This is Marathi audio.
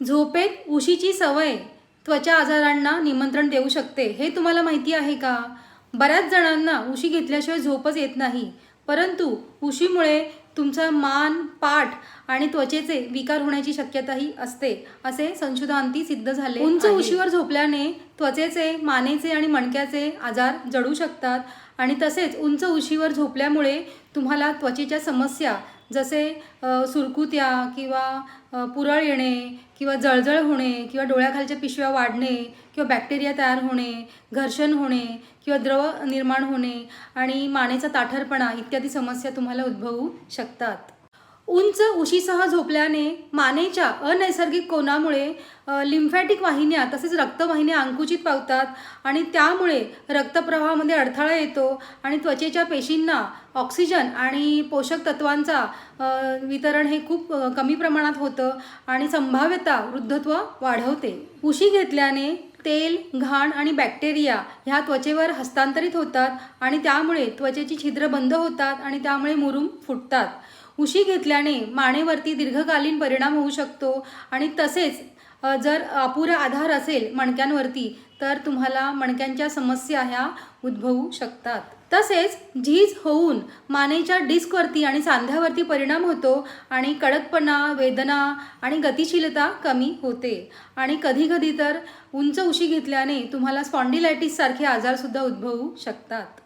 झोपेत उशीची सवय त्वचा आजारांना निमंत्रण देऊ शकते हे तुम्हाला माहिती आहे का बऱ्याच जणांना उशी घेतल्याशिवाय झोपच येत नाही परंतु उशीमुळे तुमचा मान पाठ आणि त्वचेचे विकार होण्याची शक्यताही असते असे संशोधनांती सिद्ध झाले उंच. उशीवर झोपल्याने त्वचेचे मानेचे आणि मणक्याचे आजार जडू शकतात आणि तसेच उंच उशीवर झोपल्यामुळे तुम्हाला त्वचेच्या समस्या जसे सुरकुत्या किंवा पुरळ येणे किंवा जळजळ होणे किंवा डोळ्याखालच्या पिशव्या वाढणे किंवा बॅक्टेरिया तयार होणे घर्षण होणे किंवा द्रव निर्माण होणे आणि मानेचा ताठरपणा इत्यादी समस्या तुम्हाला उद्भवू शकतात. उंच उशीसह झोपल्याने मानेच्या अनैसर्गिक कोणामुळे लिम्फॅटिक वाहिन्या तसेच रक्तवाहिन्या अंकुचित पावतात आणि त्यामुळे रक्तप्रवाहामध्ये अडथळा येतो आणि त्वचेच्या पेशींना ऑक्सिजन आणि पोषक तत्वांचा वितरण हे खूप कमी प्रमाणात होतं आणि संभाव्यता वृद्धत्व वाढवते. उशी घेतल्याने तेल घाण आणि बॅक्टेरिया ह्या त्वचेवर हस्तांतरित होतात आणि त्यामुळे त्वचेची छिद्र बंद होतात आणि त्यामुळे मुरूम फुटतात. उशी घेतल्याने मानेवरती दीर्घकालीन परिणाम होऊ शकतो. आणि तसेच जर अपुरा आधार असेल मणक्यांवरती तर तुम्हाला मणक्यांच्या समस्या ह्या उद्भवू शकतात. तसेच झीज होऊन मानेच्या डिस्कवरती आणि सांध्यावरती परिणाम होतो आणि कडकपणा वेदना आणि गतिशीलता कमी होते. आणि कधीकधी तर उंच उशी घेतल्याने तुम्हाला स्पॉन्डिलायटिससारखे आजारसुद्धा उद्भवू शकतात.